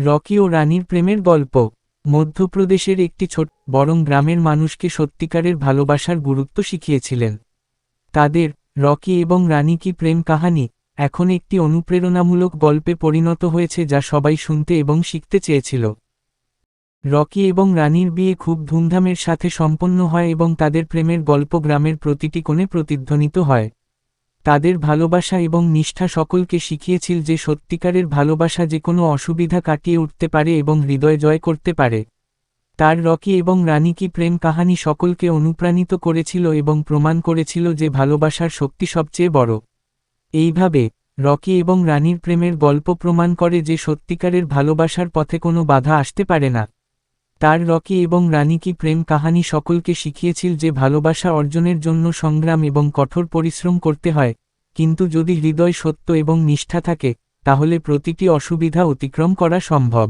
Rocky ও রানীর প্রেমের গল্প। মধ্যপ্রদেশের একটি ছোট, বরং গ্রামের মানুষকে সত্যিকারের ভালোবাসার গুরুত্ব শিখিয়েছিলেন। তাদের, রকি এবং রানী কি প্রেম কাহানি, এখন একটি অনুপ্রেরণামূলক গল্পে পরিণত হয়েছে যা সবাই শুনতে এবং শিখতে চেয়েছিল। রকি এবং রানীর বিয়ে খুব ধুমধামের সাথে সম্পন্ন হয় এবং তাদের প্রেমের গল্প গ্রামের প্রতিটি কোণে প্রতিধ্বনিত হয়। তাদের ভালোবাসা এবং নিষ্ঠা সকলকে শিখিয়েছিল যে সত্যিকারের ভালোবাসা যে কোনো অসুবিধা কাটিয়ে উঠতে পারে এবং হৃদয় জয় করতে পারে। তার রকি এবং রানী কি প্রেম কাহানি সকলকে অনুপ্রাণিত করেছিল এবং প্রমাণ করেছিল যে ভালোবাসার শক্তি সবচেয়ে বড়। এইভাবে, রকি এবং রানীর প্রেমের গল্প প্রমাণ করে যে সত্যিকারের ভালোবাসার পথে কোনো বাধা আসতে পারে না। তার রকি এবং রানী কি প্রেম কাহানি সকলকে শিখিয়েছিল যে ভালোবাসা অর্জনের জন্য সংগ্রাম এবং কঠোর পরিশ্রম করতে হয়, কিন্তু যদি হৃদয় সত্য এবং নিষ্ঠা থাকে, তাহলে প্রতিটি অসুবিধা অতিক্রম করা সম্ভব।